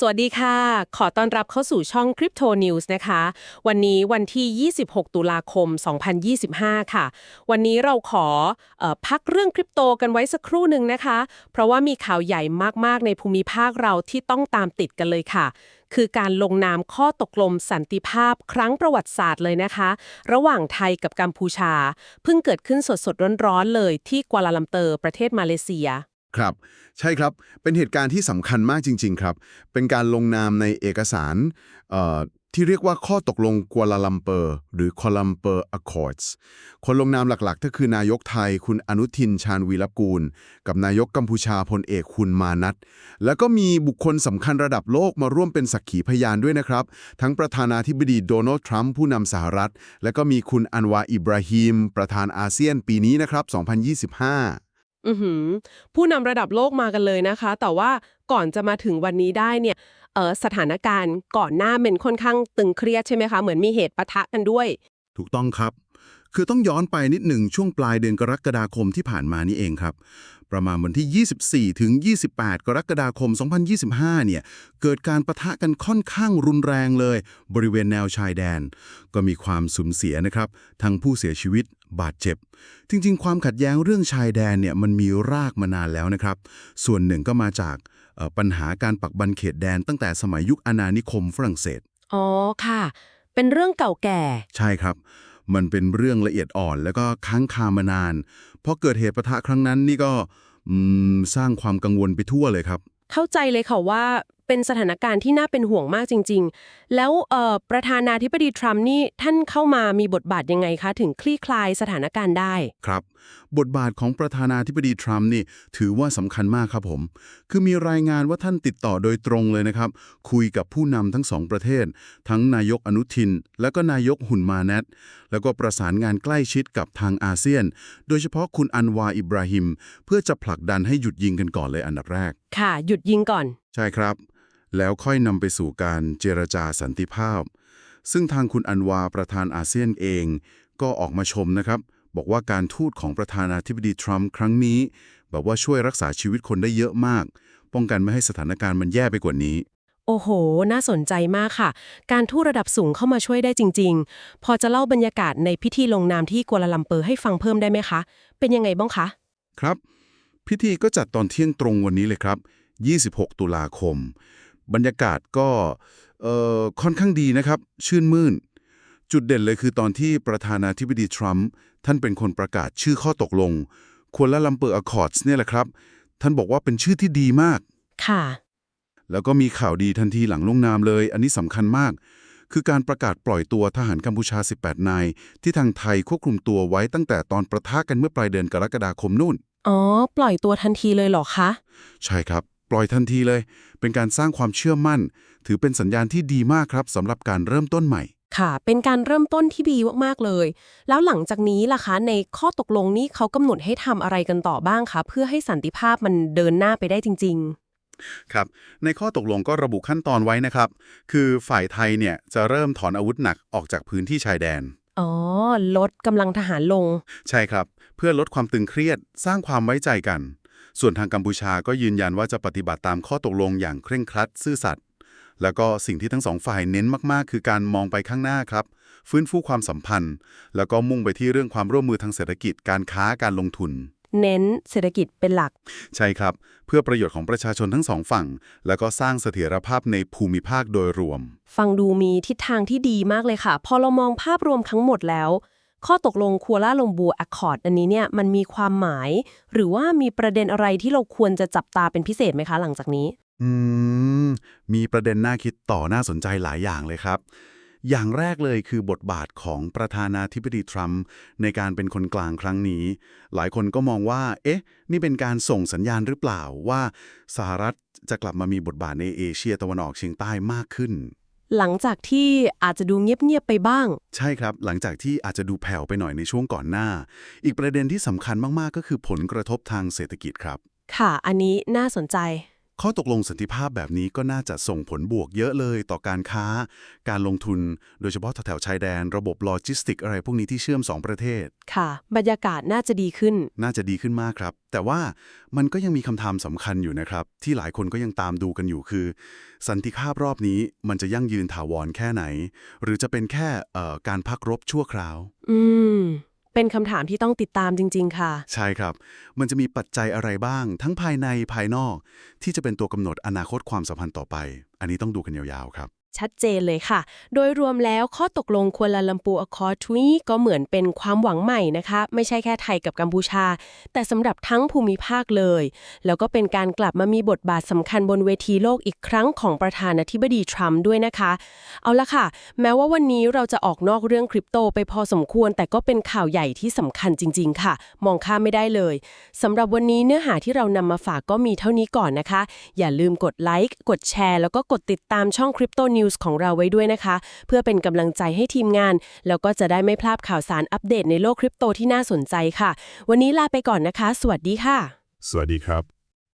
สวัสดีค่ะ ขอต้อนรับเข้าสู่ช่อง Crypto News นะคะ วันนี้วันที่ 26 ตุลาคม 2025 ค่ะ วันนี้เราขอออพักเรื่องคริปโตกันไว้สักครู่หนึ่งนะคะ เพราะว่ามีข่าวใหญ่มากๆ ในภูมิภาคเราที่ต้องตามติดกันเลยค่ะ คือการลงนามข้อตกลงสันติภาพครั้งประวัติศาสตร์เลยนะคะ ระหว่างไทยกับกัมพูชา เพิ่งเกิดขึ้นสดๆร้อนๆเลยที่กัวลาลัมเปอร์ประเทศมาเลเซีย ครับ ใช่ครับเป็นเหตุการณ์ที่สำคัญมากจริง ๆ ครับ เป็นการลงนามในเอกสารที่เรียกว่าข้อตกลงกัวลาลัมเปอร์ หรือ Kuala Lumpur Accords คนลงนามหลักๆ ก็คือนายกไทยคุณอนุทินชาญวีรกูล กับนายกกัมพูชาพลเอกคุณมานัทแล้วก็มีบุคคลสำคัญระดับโลกมาร่วมเป็นสักขีพยานด้วยนะครับ ทั้งประธานาธิบดีโดนัลด์ทรัมป์ผู้นำสหรัฐ และก็มีคุณอันวาอิบราฮิมประธานอาเซียนปีนี้นะครับ 2025 อือหือ ผู้นำระดับโลกมากันเลยนะคะ แต่ว่าก่อนจะมาถึงวันนี้ได้เนี่ยเออสถานการณ์ก่อนหน้าเป็นค่อนข้างตึงเครียดใช่ไหมคะ เหมือนมีเหตุปะทะกันด้วย ถูกต้องครับ คือต้องย้อนไปนิดหนึ่งช่วงปลายเดือนกรกฎาคมที่ผ่านมานี่เองครับ ประมาณวันที่ 24 ถึง 28 กรกฎาคม 2025 เนี่ย เกิดการประทะกันค่อนข้างรุนแรงเลย บริเวณแนวชายแดน ก็มีความสูญเสียนะครับ ทั้งผู้เสียชีวิตบาดเจ็บ จริงๆ ความขัดแย้งเรื่องชายแดนเนี่ยมันมีรากมานานแล้วนะครับ ส่วนหนึ่งก็มาจากเอ่อปัญหาการปักบันเขตแดนตั้งแต่สมัยยุคอาณานิคมฝรั่งเศส อ๋อค่ะ เป็นเรื่องเก่าแก่ ใช่ครับ มันเป็นเรื่องละเอียดอ่อน แล้วก็ค้างคามานานเพราะเกิดเหตุปะทะครั้งนั้นนี่ก็อืมสร้างความกังวลไปทั่วเลยครับ เข้าใจเลยค่ะว่าเป็นสถานการณ์ที่น่าเป็นห่วงมากจริง ๆ แล้วเอ่อประธานาธิบดีทรัมป์นี่ท่านเข้ามามีบทบาทยังไงคะ ถึงคลี่คลายสถานการณ์ได้ ครับบทบาทของประธานาธิบดีทรัมป์นี่ถือว่าสำคัญมากครับผม คือมีรายงานว่าท่านติดต่อโดยตรงเลยนะครับ คุยกับผู้นำทั้งสองประเทศ ทั้งนายกอนุทิน และก็นายกหุนมาเนตแล้วก็ประสานงานใกล้ชิดกับทางอาเซียน โดยเฉพาะคุณอันวาอิบราฮิม เพื่อจะผลักดันให้หยุดยิงกันก่อนเลยอันดับแรก ค่ะ หยุดยิงก่อน ใช่ครับ แล้วค่อยนำไปสู่การเจรจาสันติภาพ ซึ่งทางคุณอันวาประธานอาเซียนเองก็ออกมาชมนะครับ บอกว่าการทูตของประธานาธิบดีทรัมป์ครั้งนี้แบบว่าช่วยรักษาชีวิตคนได้เยอะมาก ป้องกันไม่ให้สถานการณ์มันแย่ไปกว่านี้ โอ้โห น่าสนใจมากค่ะ การทูตระดับสูงเข้ามาช่วยได้จริง ๆ พอจะเล่าบรรยากาศในพิธีลงนามที่กัวลาลัมเปอร์ให้ฟังเพิ่มได้ไหมคะ เป็นยังไงบ้างคะ ครับ พิธีก็จัดตอนเที่ยงตรงวันนี้เลยครับ 26 ตุลาคม บรรยากาศก็เอ่อค่อนข้างดีนะครับ ชื่นมื่นจุดเด่นเลยคือตอนที่ประธานาธิบดีทรัมป์ ท่านเป็นคนประกาศชื่อข้อตกลงควอลาลัมเปอร์อคอร์ดเนี่ยแหละครับ ท่านบอกว่าเป็นชื่อที่ดีมาก ค่ะ แล้วก็มีข่าวดีทันทีหลังลงนามเลย อันนี้สำคัญมาก คือการประกาศปล่อยตัวทหารกัมพูชา 18 นาย ที่ทางไทยควบคุมตัวไว้ตั้งแต่ตอนประทะกันเมื่อปลายเดือนกรกฎาคมนู่น อ๋อ ปล่อยตัวทันทีเลยเหรอคะ ใช่ครับ ปล่อยทันทีเลย เป็นการสร้างความเชื่อมั่น ถือเป็นสัญญาณที่ดีมากครับสำหรับการเริ่มต้นใหม่ ค่ะ เป็นการเริ่มต้นที่ดีมากๆเลย แล้วหลังจากนี้ล่ะคะ ในข้อตกลงนี้เขากำหนดให้ทำอะไรกันต่อบ้างคะ เพื่อให้สันติภาพมันเดินหน้าไปได้จริงครับในข้อตกลงก็ระบุขั้นตอนไว้นะครับ คือฝ่ายไทยเนี่ยจะเริ่มถอนอาวุธหนักออกจากพื้นที่ชายแดนๆอ๋อ ลดกำลังทหารลง ใช่ครับ เพื่อลดความตึงเครียดสร้างความไว้ใจกัน ส่วนทางกัมพูชาก็ยืนยันว่าจะปฏิบัติตามข้อตกลงอย่างเคร่งครัด ซื่อสัตย์ แล้วก็สิ่งที่ทั้งสองฝ่ายเน้นมากๆ คือการมองไปข้างหน้าครับ ฟื้นฟูความสัมพันธ์ แล้วก็มุ่งไปที่เรื่องความร่วมมือทางเศรษฐกิจการค้าการลงทุน เน้นเศรษฐกิจเป็นหลัก ใช่ครับ เพื่อประโยชน์ของประชาชนทั้งสองฝั่ง แล้วก็สร้างเสถียรภาพในภูมิภาคโดยรวม ฟังดูมีทิศทางที่ดีมากเลยค่ะ พอเรามองภาพรวมทั้งหมดแล้ว ข้อตกลงคัวลาลงบูอ c คอร์ดอันนี้เนี่ยมันมีความหมาย หรือว่ามีประเด็นอะไรที่เราควรจะจับตาเป็นพิเศษไหมคะ หลังจากนี้ อืม มีประเด็นน่าคิดต่อน่าสนใจหลายอย่างเลยครับ อย่างแรกเลยคือบทบาทของประธานาธิบดีทรัมป์ในการเป็นคนกลางครั้งนี้ หลายคนก็มองว่า เอ๊ะ นี่เป็นการส่งสัญญาณหรือเปล่าว่าสหรัฐจะกลับมามีบทบาทในเอเชียตะวันออกเฉียงใต้มากขึ้น หลังจากที่อาจจะดูเงียบๆไปบ้าง ใช่ครับ หลังจากที่อาจจะดูแผ่วไปหน่อยในช่วงก่อนหน้า อีกประเด็นที่สำคัญมากๆ ก็คือผลกระทบทางเศรษฐกิจครับ ค่ะ อันนี้น่าสนใจ ข้อตกลงสันติภาพแบบนี้ก็น่าจะส่งผลบวกเยอะเลยต่อการค้า การลงทุน โดยเฉพาะแถวๆชายแดน ระบบโลจิสติกอะไรพวกนี้ที่เชื่อมสองประเทศ ค่ะ บรรยากาศน่าจะดีขึ้น น่าจะดีขึ้นมากครับ แต่ว่ามันก็ยังมีคำถามสำคัญอยู่นะครับ ที่หลายคนก็ยังตามดูกันอยู่คือ สันติภาพรอบนี้มันจะยั่งยืนถาวรแค่ไหน หรือจะเป็นแค่เอ่อการพักรบชั่วคราว อืม เป็นคำถามที่ต้องติดตามจริง ๆ ค่ะ ใช่ครับ มันจะมีปัจจัยอะไรบ้าง ทั้งภายในภายนอก ที่จะเป็นตัวกำหนดอนาคตความสัมพันธ์ต่อไป อันนี้ต้องดูกันยาวๆครับ ชัดเจนเลยค่ะ โดยรวมแล้วข้อตกลงกัวลาลัมปูอคอร์ทวีก็เหมือนเป็นความหวังใหม่นะคะ ไม่ใช่แค่ไทยกับกัมพูชา แต่สำหรับทั้งภูมิภาคเลย แล้วก็เป็นการกลับมามีบทบาทสำคัญบนเวทีโลกอีกครั้งของประธานาธิบดีทรัมป์ด้วยนะคะ เอาละค่ะ แม้ว่าวันนี้เราจะออกนอกเรื่องคริปโตไปพอสมควร แต่ก็เป็นข่าวใหญ่ที่สำคัญจริง ๆ ค่ะ มองข้ามไม่ได้เลยสำหรับวันนี้เนื้อหาที่เรานำมาฝากก็มีเท่านี้ก่อนนะคะ อย่าลืมกดไลค์กดแชร์แล้วก็กดติดตามช่อง Crypto News ของเราไว้ด้วยนะคะ เพื่อเป็นกำลังใจให้ทีมงาน แล้วก็จะได้ไม่พลาดข่าวสารอัปเดตในโลกคริปโตที่น่าสนใจค่ะ วันนี้ลาไปก่อนนะคะ สวัสดีค่ะ สวัสดีครับ